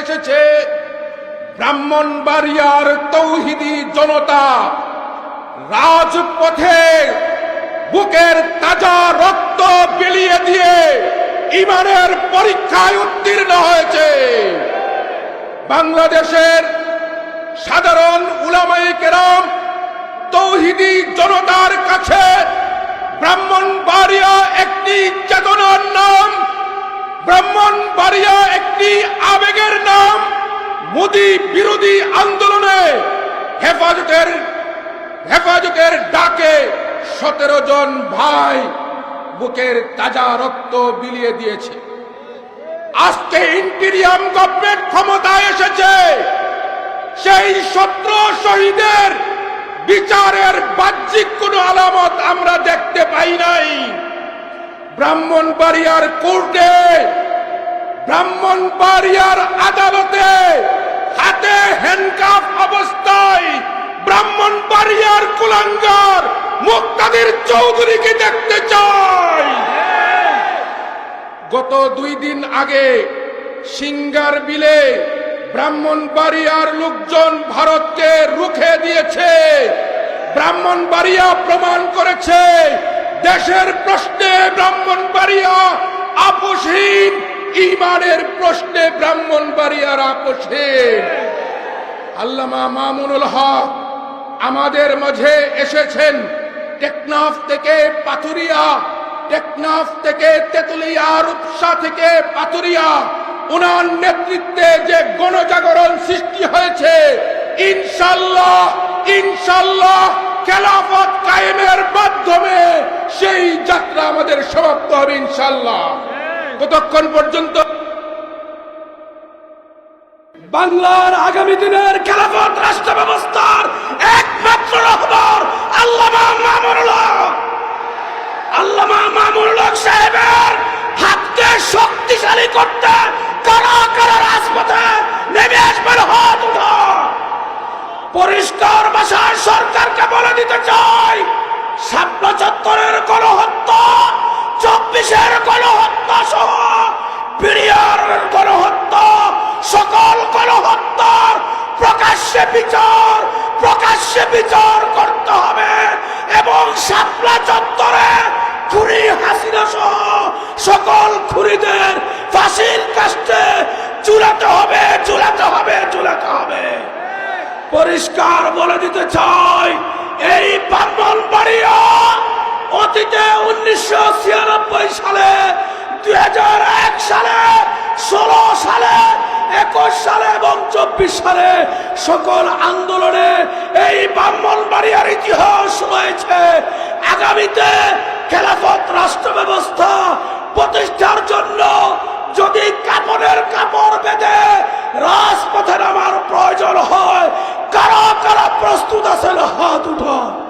এসেছে ব্রাহ্মণবাড়িয়ার তৌহিদি জনতা। রাজপথে বুকের তাজা রক্ত বিলিয়ে দিয়ে ইমানের পরীক্ষায় উত্তীর্ণ হয়েছে। বাংলাদেশের সাধারণ উলামাই কেরাম তৌহিদি জনতার কাছে ব্রাহ্মণবাড়িয়া একটি চেতনার নাম, ব্রাহ্মণবাড়িয়া একটি আবেগের নাম মোদি বিরোধী আন্দোলনে হেফাজতের হেফাজতের ডাকে সতেরো জন ভাই বুকের তাজা রক্ত বিলিয়ে দিয়েছে। আজকে ইন্টিরিয়াম গভর্নমেন্ট ক্ষমতায় এসেছে। সেই সত্র শহীদের বিচারের বাহ্যিক কোন আলামত আমরা দেখতে পাই নাই। ব্রাহ্মণবাড়িয়ার কোর্টে ব্রাহ্মণবাড়িয়ার আদালতে হাতে হ্যান্ডকাফ অবস্থায় ব্রাহ্মণ ব্রাহ্মণবাড়িয়ার কুলাঙ্গার মুক্তাদের চৌধুরীকে দেখতে চাই। গত দুই দিন আগে সিঙ্গার বিলে ব্রাহ্মণবাড়িয়ার লোকজন ভারতকে রুখে দিয়েছে। ব্রাহ্মণ ব্রাহ্মণবাড়িয়া প্রমাণ করেছে, দেশের প্রশ্নে ব্রাহ্মণ ব্রাহ্মণবাড়িয়া আপোষহীন ইমানের প্রশ্নে ব্রাহ্মণবাড়িয়ার আপোষহীন আল্লামা মামুনুল হক আমাদের মাঝে এসেছেন। টেকনাফ থেকে পাথুরিয়া, টেকনাফ থেকে তেতুলিয়া, রূপসা থেকে পাথুরিয়া। ওনার নেতৃত্বে যে গণজাগরণ সৃষ্টি হয়েছে, ইনশাল্লাহ ইনশাল্লাহ খেলাফত কায়েমের মাধ্যমে সেই যাত্রা আমাদের সমাপ্ত হবে ইনশাল্লাহ। কতক্ষণ পর্যন্ত? বাংলার আগামী দিনের খেলাফত রাষ্ট্র ব্যবস্থার একমাত্র রহবর আল্লামা মামুনুল আল্লামা মামুনুল সাহেবের হাতকে শক্তিশালী করতে কারা কারা রাজপথে নেমে আসবেন হাত পরিষ্কার ভাষায় সরকারকে বলে দিতে চাই শাপলা চত্বরের গণহত্যা চব্বিশের গণহত্যা সহ বিরিয়ার গণহত্যা, সকল গণহত্যার প্রকাশ্যে বিচার প্রকাশ্যে বিচার করতে হবে এবং শাপলা চত্বরে খুনি হাসিনা সহ সকল খুনিদের ফাঁসির কাস্টে চুলাতে হবে চুলাতে হবে চুলাতে হবে। পরিষ্কার বলে দিতে চাই এই ব্রাহ্মণবাড়িয়া অতীতে উনিশশো ছিয়ানব্বই সালে, দুই সালে, ষোলো সালে, একুশ সালে এবং চব্বিশ সালে সকল আন্দোলনে এই ব্রাহ্মণবাড়িয়ার ইতিহাস রয়েছে। আগামীতে খেলাফত রাষ্ট্র ব্যবস্থা প্রতিষ্ঠার জন্য যদি কাপড়ের কাপড় বেঁধে রাজপথে নামার প্রয়োজন হয়, কারা কারা প্রস্তুত আছেন হাত উঠান।